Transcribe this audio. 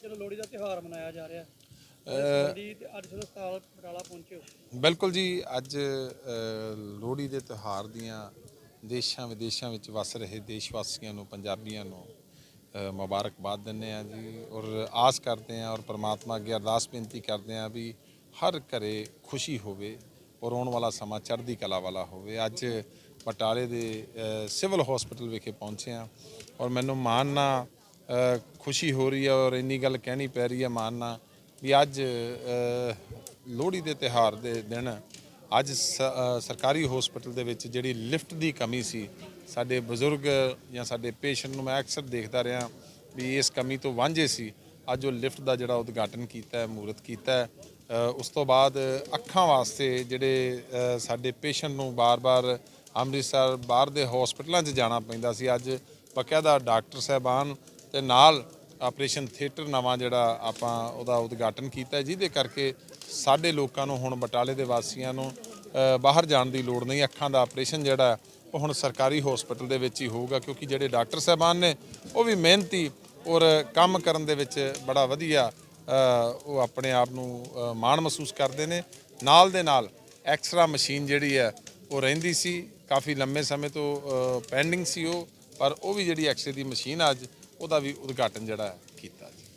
ਜਦੋਂ ਲੋਹੜੀ ਦਾ ਤਿਉਹਾਰ ਮਨਾਇਆ ਜਾ ਰਿਹਾ ਬਿਲਕੁਲ ਜੀ ਅੱਜ ਲੋਹੜੀ ਦੇ ਤਿਉਹਾਰ ਦੀਆਂ ਦੇਸ਼ਾਂ ਵਿਦੇਸ਼ਾਂ ਵਿੱਚ ਵਸ ਰਹੇ ਦੇਸ਼ ਵਾਸੀਆਂ ਨੂੰ ਪੰਜਾਬੀਆਂ ਨੂੰ ਮੁਬਾਰਕਬਾਦ ਦਿੰਦੇ ਆ ਜੀ ਔਰ ਆਸ ਕਰਦੇ ਆ ਔਰ ਪ੍ਰਮਾਤਮਾ ਅੱਗੇ ਅਰਦਾਸ ਬੇਨਤੀ ਕਰਦੇ ਆ ਵੀ ਹਰ ਘਰੇ ਖੁਸ਼ੀ ਹੋਵੇ ਔਰ ਆਉਣ ਵਾਲਾ ਸਮਾਂ ਚੜ੍ਹਦੀ ਕਲਾ ਵਾਲਾ ਹੋਵੇ। ਅੱਜ ਬਟਾਲੇ ਦੇ ਸਿਵਲ ਹਸਪੀਟਲ ਵਿਖੇ ਪਹੁੰਚੇ ਆ ਔਰ ਮੈਨੂੰ ਮਾਣ ਨਾਲ ਖੁਸ਼ੀ ਹੋ ਰਹੀ ਹੈ ਔਰ ਇੰਨੀ ਗੱਲ ਕਹਿਣੀ ਪੈ ਰਹੀ ਹੈ ਮਾਣ ਨਾਲ ਵੀ ਅੱਜ ਲੋਹੜੀ ਦੇ ਤਿਹਾਰ ਦੇ ਦਿਨ ਅੱਜ ਸ- ਸਰਕਾਰੀ ਹਸਪੀਟਲ ਦੇ ਵਿੱਚ ਜਿਹੜੀ ਲਿਫਟ ਦੀ ਕਮੀ ਸੀ, ਸਾਡੇ ਬਜ਼ੁਰਗ ਜਾਂ ਸਾਡੇ ਪੇਸ਼ੈਂਟ ਨੂੰ ਮੈਂ ਅਕਸਰ ਦੇਖਦਾ ਰਿਹਾ ਵੀ ਇਸ ਕਮੀ ਤੋਂ ਵਾਂਝੇ ਸੀ। ਅੱਜ ਉਹ ਲਿਫਟ ਦਾ ਜਿਹੜਾ ਉਦਘਾਟਨ ਕੀਤਾ ਹੈ ਮੂਰਤ ਕੀਤਾ ਹੈ ਉਸ ਤੋਂ ਬਾਅਦ ਅੱਖਾਂ ਵਾਸਤੇ ਜਿਹੜੇ ਸਾਡੇ ਪੇਸ਼ੈਂਟ ਨੂੰ ਬਾਰ-ਬਾਰ ਅੰਮ੍ਰਿਤਸਰ ਬਾਹਰ ਦੇ ਹਸਪੀਟਲਾਂ 'ਚ ਜਾਣਾ ਪੈਂਦਾ ਸੀ। ਅੱਜ ਬਕਾਇਦਾ ਡਾਕਟਰ ਸਾਹਿਬਾਨ ਤੇ ਨਾਲ ਆਪਰੇਸ਼ਨ ਥੀਏਟਰ ਨਵਾਂ ਜਿਹੜਾ ਆਪਾਂ ਉਹਦਾ ਉਦਘਾਟਨ ਕੀਤਾ, ਜਿਹਦੇ ਕਰਕੇ ਸਾਡੇ ਲੋਕਾਂ ਨੂੰ ਹੁਣ ਬਟਾਲੇ ਦੇ ਵਾਸੀਆਂ ਨੂੰ ਬਾਹਰ ਜਾਣ ਦੀ ਲੋੜ ਨਹੀਂ। ਅੱਖਾਂ ਦਾ ਆਪਰੇਸ਼ਨ ਜਿਹੜਾ, ਉਹ ਹੁਣ ਸਰਕਾਰੀ ਹਸਪੀਟਲ ਦੇ ਵਿੱਚ ਹੀ ਹੋਊਗਾ, ਕਿਉਂਕਿ ਜਿਹੜੇ ਡਾਕਟਰ ਸਾਹਿਬਾਨ ਨੇ, ਉਹ ਵੀ ਮਿਹਨਤੀ ਔਰ ਕੰਮ ਕਰਨ ਦੇ ਵਿੱਚ ਬੜਾ ਵਧੀਆ ਉਹ ਆਪਣੇ ਆਪ ਨੂੰ ਮਾਣ ਮਹਿਸੂਸ ਕਰਦੇ ਨੇ। ਨਾਲ ਦੇ ਨਾਲ ਐਕਸਰਾ ਮਸ਼ੀਨ ਜਿਹੜੀ ਹੈ, ਉਹ ਰਹਿੰਦੀ ਸੀ, ਕਾਫੀ ਲੰਮੇ ਸਮੇਂ ਤੋਂ ਪੈਂਡਿੰਗ ਸੀ ਉਹ, ਪਰ ਉਹ ਵੀ ਜਿਹੜੀ ਐਕਸਰੇ ਦੀ ਮਸ਼ੀਨ ਅੱਜ ਉਹਦਾ ਵੀ ਉਦਘਾਟਨ ਜਿਹੜਾ ਕੀਤਾ ਜੀ।